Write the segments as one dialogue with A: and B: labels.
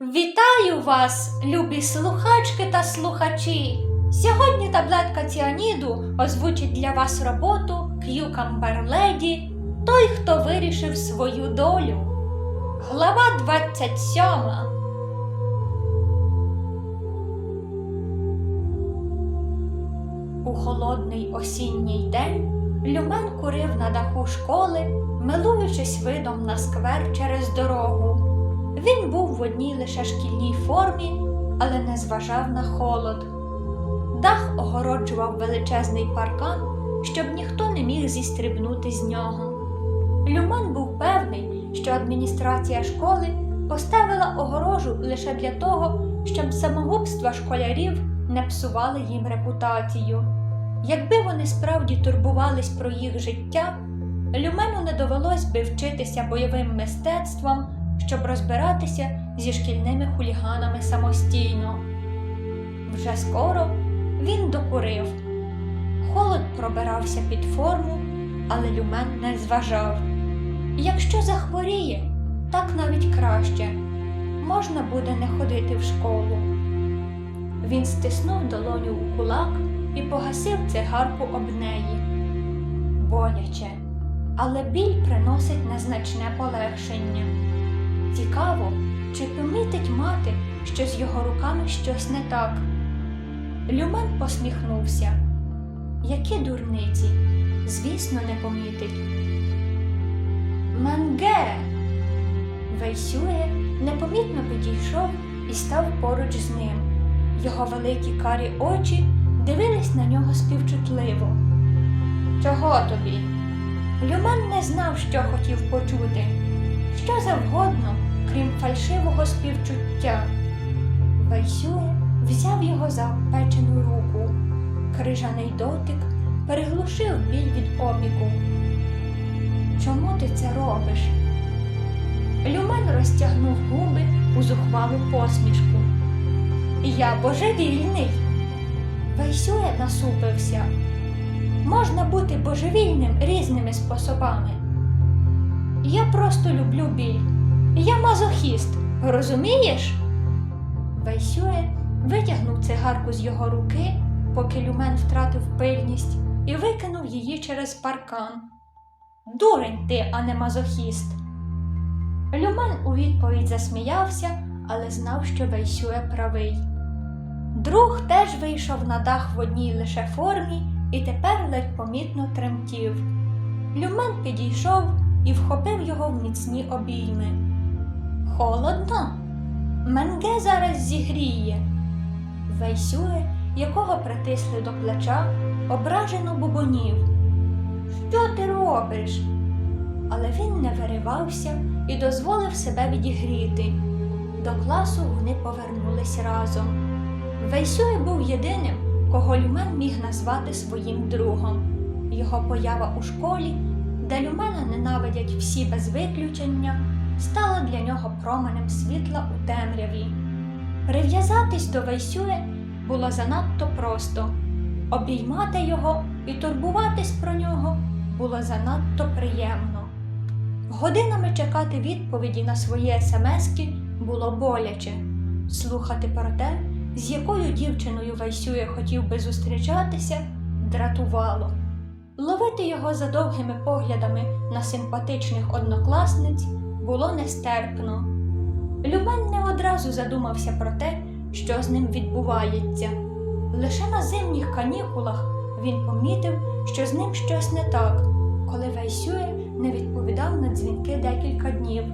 A: Вітаю вас, любі слухачки та слухачі! Сьогодні таблетка ціаніду озвучить для вас роботу Lady Той, хто вирішив свою долю. Глава 27. У холодний осінній день Люмен курив на даху школи, милуючись видом на сквер через дорогу. Він був в одній лише шкільній формі, але не зважав на холод. Дах огороджував величезний паркан, щоб ніхто не міг зістрибнути з нього. Люмен був певний, що адміністрація школи поставила огорожу лише для того, щоб самогубства школярів не псували їм репутацію. Якби вони справді турбувались про їх життя, Люмену не довелось би вчитися бойовим мистецтвам, щоб розбиратися зі шкільними хуліганами самостійно. Вже скоро він докурив. Холод пробирався під форму, але Люмен не зважав. Якщо захворіє, так навіть краще. Можна буде не ходити в школу. Він стиснув долоню у кулак і погасив цигарку об неї. Боляче, але біль приносить незначне полегшення. Цікаво, чи помітить мати, що з його руками щось не так. Люмен посміхнувся. Які дурниці, звісно, не помітить. Менге. Вейсює непомітно підійшов і став поруч з ним. Його великі карі очі дивились на нього співчутливо. Чого тобі? Люмен не знав, що хотів почути, що завгодно, крім фальшивого співчуття. Вайсює взяв його за обпечену руку. Крижаний дотик переглушив біль від опіку. Чому ти це робиш? Люмен розтягнув губи у зухвалу посмішку. Я божевільний. Вайсює насупився. Можна бути божевільним різними способами. Я просто люблю біль. Я мазохіст, розумієш? Вайсює витягнув цигарку з його руки, поки люмен втратив пильність, і викинув її через паркан. Дурень ти, а не мазохіст. Люмен у відповідь засміявся, але знав, що Вейсює правий. Друг теж вийшов на дах в одній лише формі і тепер ледь помітно тремтів. Люмен підійшов і вхопив його в міцні обійми. Холодно? Менге зараз зігріє. Вейсює, якого притисли до плеча, ображено бубонів. Що ти робиш? Але він не виривався і дозволив себе відігріти. До класу вони повернулись разом. Вейсює був єдиним, кого Люмен міг назвати своїм другом. Його поява у школі, де Люмена ненавидять всі без виключення, стала для нього променем світла у темряві. Прив'язатись до Вейсює було занадто просто, обіймати його і турбуватись про нього було занадто приємно. Годинами чекати відповіді на свої смски було боляче, слухати про те, з якою дівчиною Вайсює хотів би зустрічатися, дратувало. Ловити його за довгими поглядами на симпатичних однокласниць було нестерпно. Люмен не одразу задумався про те, що з ним відбувається. Лише на зимніх канікулах він помітив, що з ним щось не так, коли Вайсює не відповідав на дзвінки декілька днів,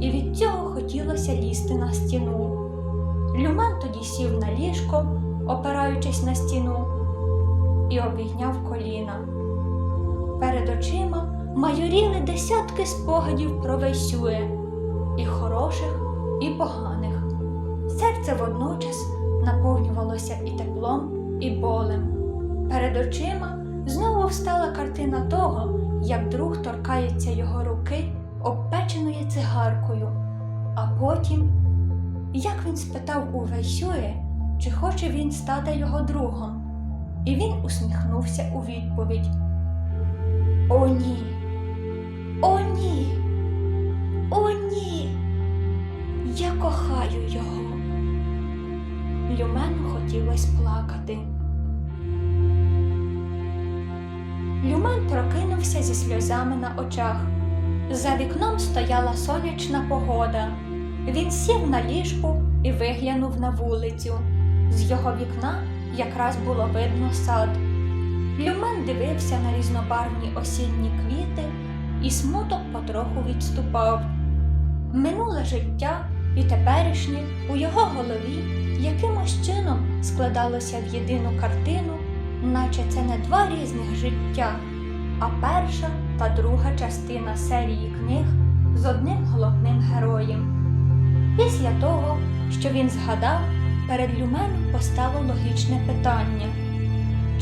A: і від цього хотілося лізти на стіну. Люмен тоді сів на ліжко, опираючись на стіну, і обійняв коліна. Перед очима майоріли десятки спогадів про Вейсює, і хороших, і поганих. Серце водночас наповнювалося і теплом, і болем. Перед очима знову встала картина того, як друг торкається його руки обпеченою цигаркою, а потім, як він спитав у Вейсює, чи хоче він стати його другом, і він усміхнувся у відповідь. О, ні, о, ні, о, ні. Я кохаю його. Люмену хотілось плакати. Люмен прокинувся зі сльозами на очах. За вікном стояла сонячна погода. Він сів на ліжку і виглянув на вулицю. З його вікна якраз було видно сад. Люмен дивився на різнобарвні осінні квіти, і смуток потроху відступав. Минуле життя і теперішнє у його голові якимось чином складалося в єдину картину, наче це не два різних життя, а перша та друга частина серії книг з одним головним героєм. Після того, що він згадав, перед Люменом постало логічне питання: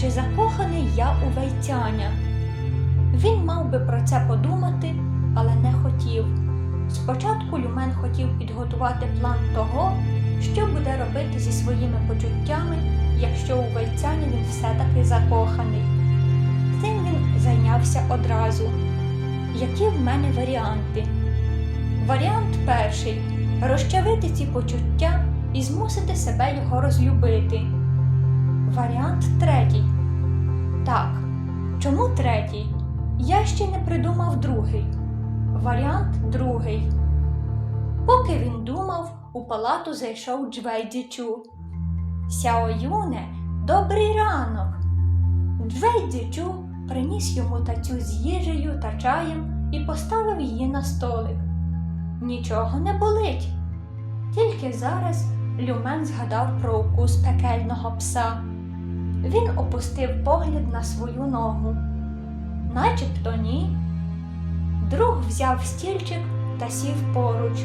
A: чи закоханий я у Вейцяня? Він мав би про це подумати, але не хотів. Спочатку Люмен хотів підготувати план того, що буде робити зі своїми почуттями, якщо у Вейцяні він все-таки закоханий. Цим він зайнявся одразу. Які в мене варіанти? Варіант перший розчавити ці почуття і змусити себе його розлюбити. Варіант третій. Так, чому третій? Я ще не придумав другий. Варіант другий. Поки він думав, у палату зайшов Джвей Дзічу. Сяо Юне, добрий ранок. Джвейдзічу приніс йому тацю з їжею та чаєм і поставив її на столик. Нічого не болить. Тільки зараз Люмен згадав про укус пекельного пса. Він опустив погляд на свою ногу. Начебто ні. Друг взяв стільчик та сів поруч.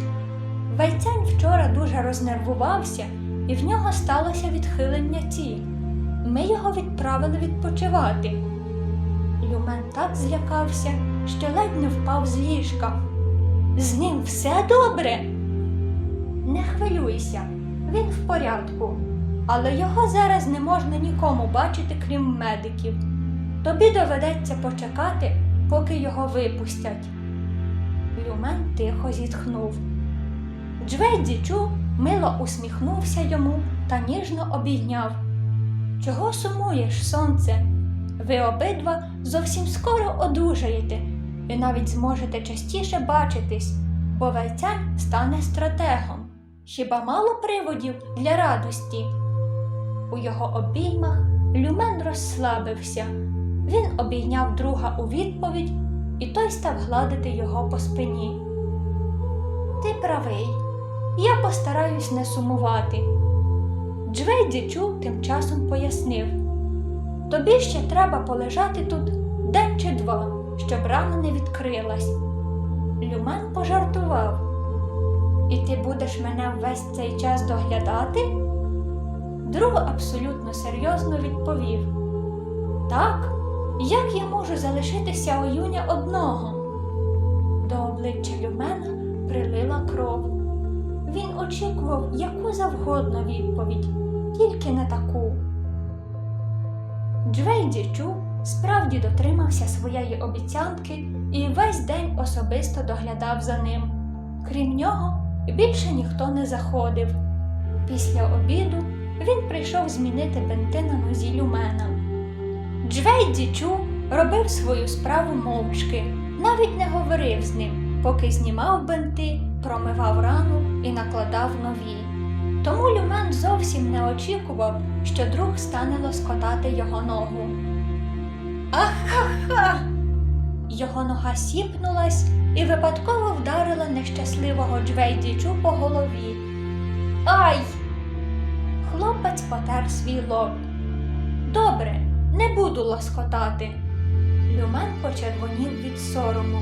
A: Вайцянь вчора дуже рознервувався, і в нього сталося відхилення ці. Ми його відправили відпочивати. Люмен так злякався, що ледь не впав з ліжка. З ним все добре. Не хвилюйся, він в порядку, але його зараз не можна нікому бачити, крім медиків. Тобі доведеться почекати, поки його випустять. Люмен тихо зітхнув. Джвей Дзічу мило усміхнувся йому та ніжно обійняв. Чого сумуєш, сонце? Ви обидва зовсім скоро одужаєте і навіть зможете частіше бачитись, бо Вайцянь стане стратегом. Хіба мало приводів для радості? У його обіймах Люмен розслабився. Він обійняв друга у відповідь, і той став гладити його по спині. Ти правий, я постараюсь не сумувати. Джвей Дзічу тим часом пояснив тобі ще треба полежати тут день чи два, щоб рана не відкрилась. Люмен пожартував. І ти будеш мене весь цей час доглядати? Друг абсолютно серйозно відповів Так, як я можу залишитися у юня одного? До обличчя Люмена прилила кров. Він очікував яку завгодно відповідь, тільки не таку. Джвей Дічу справді дотримався своєї обіцянки і весь день особисто доглядав за ним. Крім нього, більше ніхто не заходив. Після обіду він прийшов змінити бенти на нозі люмена. Джвей Дічу робив свою справу мовчки, навіть не говорив з ним, поки знімав бенти, промивав рану і накладав нові. Тому Люмен зовсім не очікував, що друг стане лоскотати його ногу. Ахха! Його нога сіпнулась і випадково вдарила нещасливого Джвейдічу по голові. Ай! Хлопець потер свій лоб. Добре, не буду лоскотати. Люмен почервонів від сорому.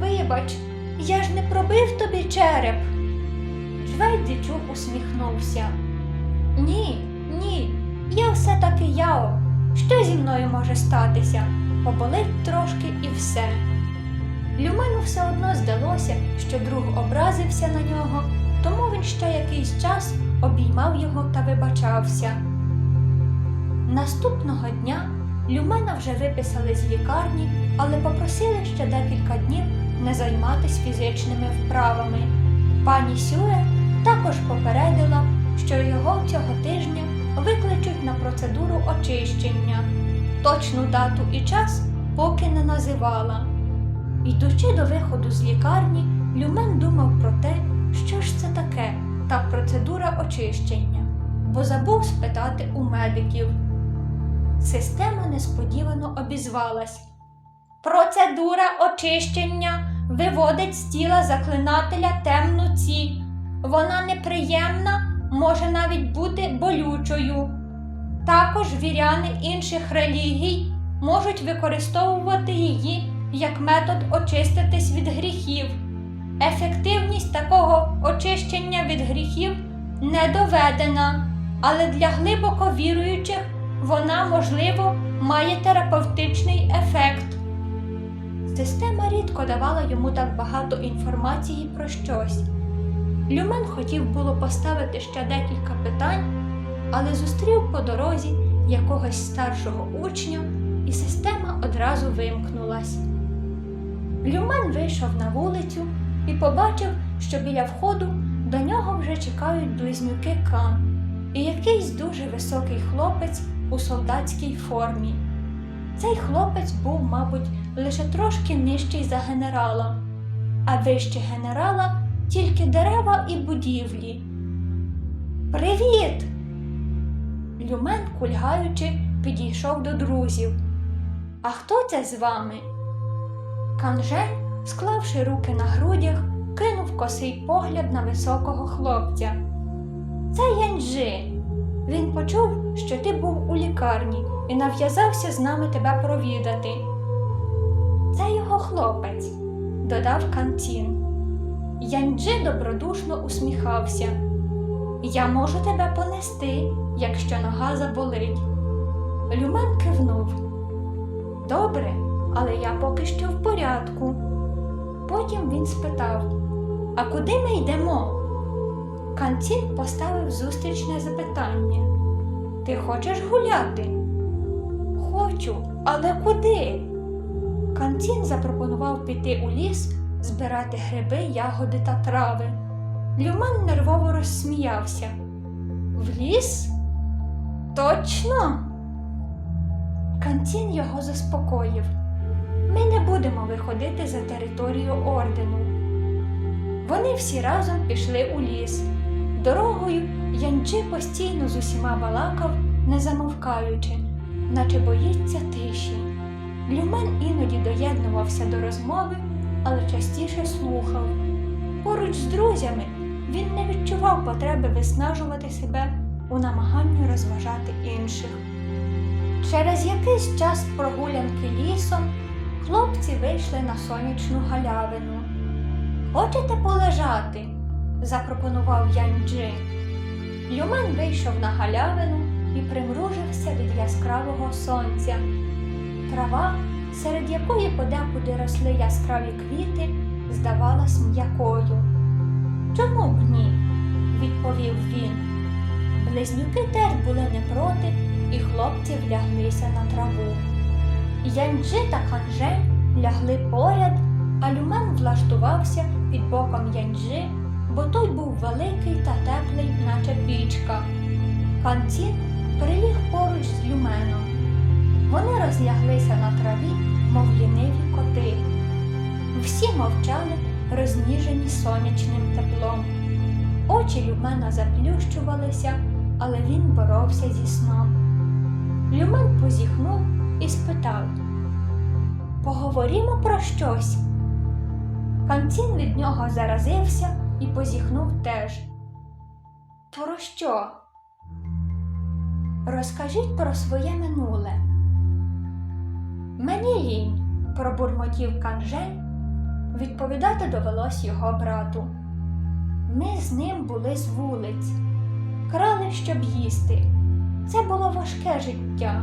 A: Вибач, я ж не пробив тобі череп. Джвейдічу усміхнувся. Ні, ні, я все таки яо. Що зі мною може статися? Поболить трошки і все. Люмену все одно здалося, що друг образився на нього, тому він ще якийсь час обіймав його та вибачався. Наступного дня Люмена вже виписали з лікарні, але попросили ще декілька днів не займатися фізичними вправами. Пані Сюе також попередила, що його цього тижня викличуть на процедуру очищення. Точну дату і час поки не називала. Йдучи до виходу з лікарні, Люмен думав про те, що ж це таке та процедура очищення, бо забув спитати у медиків. Система несподівано обізвалась. Процедура очищення виводить з тіла заклинателя темну ці. Вона неприємна, може навіть бути болючою. Також віряни інших релігій можуть використовувати її як метод очиститись від гріхів. Ефективність такого очищення від гріхів не доведена, але для глибоко віруючих вона, можливо, має терапевтичний ефект. Система рідко давала йому так багато інформації про щось. Люмен хотів було поставити ще декілька питань, але зустрів по дорозі якогось старшого учня, і система одразу вимкнулась. Люмен вийшов на вулицю і побачив, що біля входу до нього вже чекають близнюки Кан і якийсь дуже високий хлопець у солдатській формі. Цей хлопець був, мабуть, лише трошки нижчий за генерала, а вище генерала тільки дерева і будівлі. Привіт! Люмен, кульгаючи, підійшов до друзів. А хто це з вами? Канжель, склавши руки на грудях, кинув косий погляд на високого хлопця. Це Янджи. Він почув, що ти був у лікарні і нав'язався з нами тебе провідати. Це його хлопець, додав Кантін. Янджи добродушно усміхався. Я можу тебе понести, якщо нога заболить. Люмен кивнув. Добре, але я поки що в порядку. Потім він спитав: А куди ми йдемо? Кантін поставив зустрічне запитання. Ти хочеш гуляти? Хочу, але куди? Кантін запропонував піти у ліс, збирати гриби, ягоди та трави. Люман нервово розсміявся. В ліс? Точно? Кантін його заспокоїв. Ми не будемо виходити за територію ордену. Вони всі разом пішли у ліс. Дорогою Янджи постійно з усіма балакав, не замовкаючи, наче боїться тиші. Люмен іноді доєднувався до розмови, але частіше слухав. Поруч з друзями він не відчував потреби виснажувати себе у намаганні розважати інших. Через якийсь час прогулянки лісом хлопці вийшли на сонячну галявину. Хочете полежати? запропонував Янджи. Люмен вийшов на галявину і примружився від яскравого сонця. Трава, серед якої подекуди росли яскраві квіти, здавалась м'якою. Чому б ні? відповів він. Близнюки теж були не проти, і хлопці вляглися на траву. Янджи та Канжель лягли поряд, а Люмен влаштувався під боком Янджи, бо той був великий та теплий, наче пічка. Канцін приліг поруч з Люменом. Вони розляглися на траві, мов ліниві коти. Всі мовчали, розніжені сонячним теплом. Очі Люмена заплющувалися, але він боровся зі сном. Люмен позіхнув і спитав Поговоримо про щось. Канцін від нього заразився і позіхнув теж. Про що? Розкажіть про своє минуле. Мені лінь, пробурмотів Канжель. Відповідати довелось його брату. Ми з ним були з вулиць, крали, щоб їсти. Це було важке життя,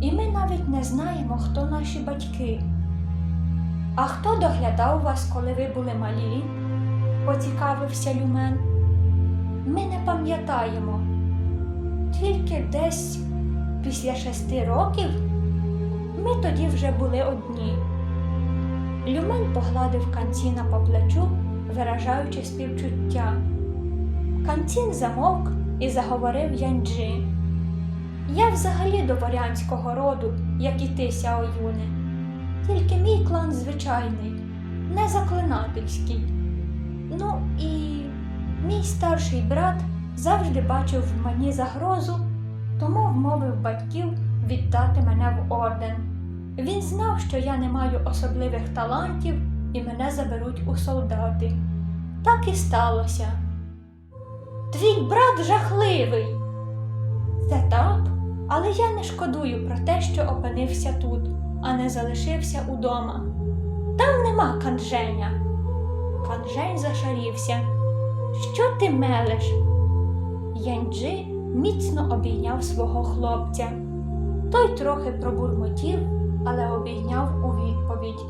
A: і ми навіть не знаємо, хто наші батьки. А хто доглядав вас, коли ви були малі? поцікавився Люмен. Ми не пам'ятаємо. Тільки десь після шести років ми тоді вже були одні. Люмен погладив канціна по плечу виражаючи співчуття. Канцін замовк і заговорив Янджи. Я взагалі дворянського роду, як і ти, Сяо Юне. Тільки мій клан звичайний, не заклинательський. Ну і мій старший брат завжди бачив в мені загрозу, тому вмовив батьків віддати мене в орден. Він знав, що я не маю особливих талантів і мене заберуть у солдати. Так і сталося. Твій брат жахливий. Це так, але я не шкодую про те, що опинився тут, а не залишився удома. Там нема канженя. Канжень зашарівся. Що ти мелеш? Янджи міцно обійняв свого хлопця. Той трохи пробурмотів, але обійняв у відповідь.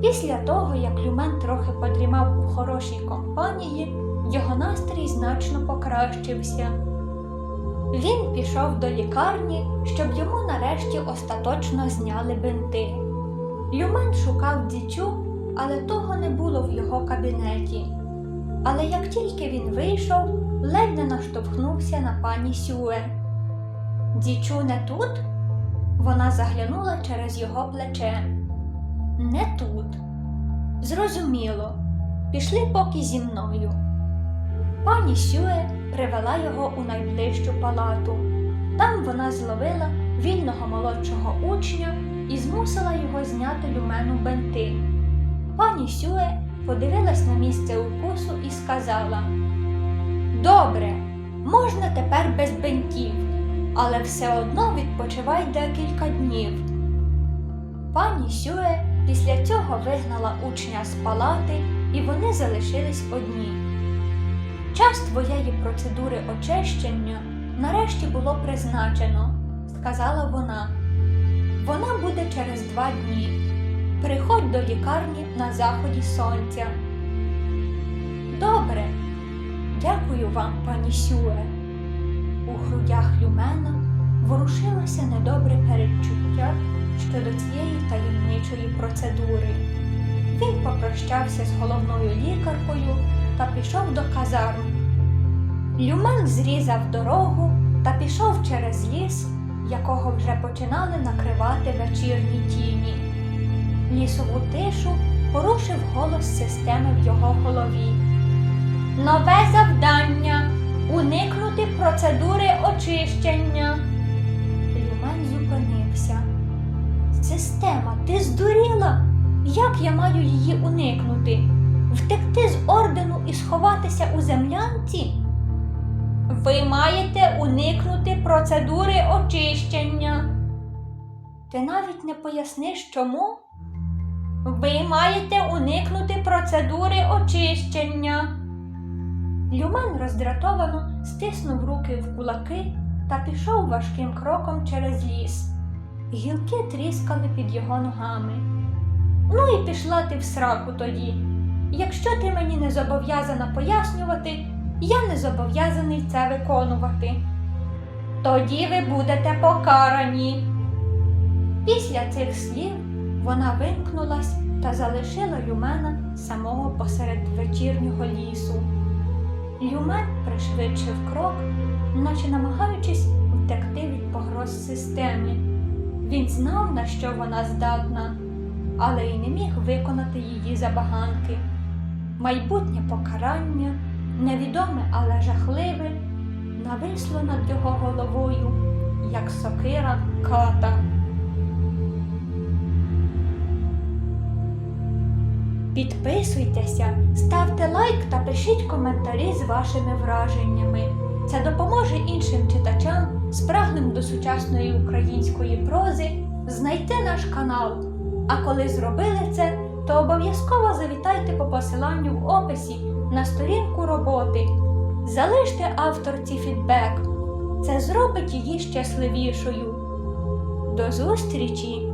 A: Після того, як Люмен трохи подрімав у хорошій компанії, його настрій значно покращився. Він пішов до лікарні, щоб йому нарешті остаточно зняли бинти. Люмен шукав дічу, але того не було в його кабінеті. Але як тільки він вийшов, ледь не наштовхнувся на пані Сюе. Дічу не тут? Вона заглянула через його плече. Не тут. Зрозуміло. Пішли поки зі мною. Пані Сюе привела його у найближчу палату. Там вона зловила вільного молодшого учня і змусила його зняти люмену бенти. Пані Сюе подивилась на місце укусу і сказала: Добре, можна тепер без бентів, але все одно відпочивай декілька днів. Пані Сюе після цього вигнала учня з палати, і вони залишились одні. Час твоєї процедури очищення нарешті було призначено, сказала вона. Вона буде через два дні. Приходь до лікарні на заході сонця. Добре, дякую вам, пані Сюе. У грудях Люмена ворушилося недобре передчуття щодо цієї таємничої процедури. Він попрощався з головною лікаркою та пішов до казарм. Люмен зрізав дорогу та пішов через ліс, якого вже починали накривати вечірні тіні. Лісову тишу порушив голос системи в його голові. Нове завдання уникнути процедури очищення. Люмен зупинився. Система, ти здуріла? Як я маю її уникнути? Втекти з ордену і сховатися у землянці? Ви маєте уникнути процедури очищення. Ти навіть не поясниш чому? Ви маєте уникнути процедури очищення. Люмен роздратовано стиснув руки в кулаки та пішов важким кроком через ліс. Гілки тріскали під його ногами. Ну і пішла ти в сраку тоді. Якщо ти мені не зобов'язана пояснювати, я не зобов'язаний це виконувати. Тоді ви будете покарані. Після цих слів вона вимкнулась та залишила Люмена самого посеред вечірнього лісу. Люмен пришвидшив крок, наче намагаючись втекти від погроз системи. Він знав, на що вона здатна, але й не міг виконати її забаганки. Майбутнє покарання, невідоме, але жахливе, нависло над його головою, як сокира ката. Підписуйтеся, ставте лайк та пишіть коментарі з вашими враженнями. Це допоможе іншим читачам, спраглим до сучасної української прози, знайти наш канал. А коли зробили це, то обов'язково завітайте по посиланню в описі на сторінку роботи. Залиште авторці фідбек. Це зробить її щасливішою. До зустрічі!